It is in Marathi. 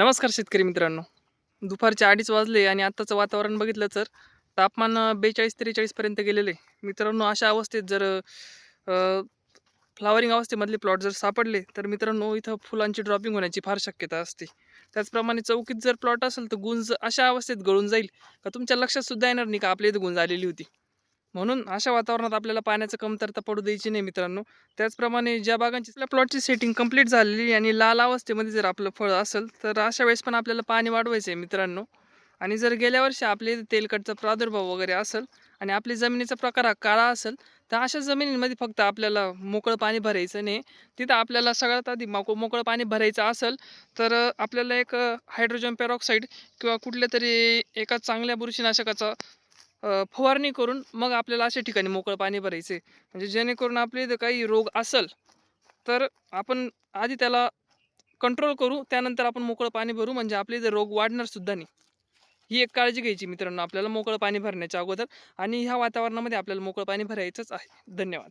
नमस्कार शेतकरी मित्रांनो. दुपारचे अडीच वाजले आणि आत्ताचं वातावरण बघितलं तर तापमान बेचाळीस त्रेचाळीसपर्यंत गेलेले. मित्रांनो अशा अवस्थेत जर फ्लावरिंग अवस्थेमधले प्लॉट जर सापडले तर मित्रांनो इथं फुलांची ड्रॉपिंग होण्याची फार शक्यता असते. त्याचप्रमाणे चौकीत जर प्लॉट असेल तर गुंज अशा अवस्थेत गळून जाईल. का तुमच्या लक्षात सुद्धा येणार नाही का आपल्या इथं गुंज आलेली होती? म्हणून अशा वातावरणात आपल्याला पाण्याचं कमतरता पडू द्यायची नाही मित्रांनो. त्याचप्रमाणे ज्या बागांची आपल्या प्लॉटची सेटिंग कंप्लीट झालेली आणि लाल अवस्थेमध्ये जर आपलं फळ असेल तर अशा वेळेस पण आपल्याला पाणी वाढवायचं आहे मित्रांनो. आणि जर गेल्या वर्षी आपले तेलकटचा प्रादुर्भाव वगैरे असेल आणि आपली जमिनीचा प्रकार हा काळा असेल तर अशा जमिनींमध्ये फक्त आपल्याला मोकळं पाणी भरायचं नाही. तिथं आपल्याला सगळ्यात आधी मोक मोकळं पाणी भरायचं असेल तर आपल्याला एक हायड्रोजन पेरॉक्साईड किंवा कुठल्या तरी एका चांगल्या बुरशीनाशकाचा फवारणी करून मग आपल्याला अशा ठिकाणी मोकळं पाणी भरायचं आहे म्हणजे जेणेकरून आपले इथं काही रोग असेल तर आपण आधी त्याला कंट्रोल करू त्यानंतर आपण मोकळं पाणी भरू. म्हणजे आपले इथं रोग वाढणारसुद्धा नाही. ही एक काळजी घ्यायची मित्रांनो आपल्याला मोकळं पाणी भरण्याच्या अगोदर. आणि ह्या वातावरणामध्ये आपल्याला मोकळं पाणी भरायचंच आहे. धन्यवाद.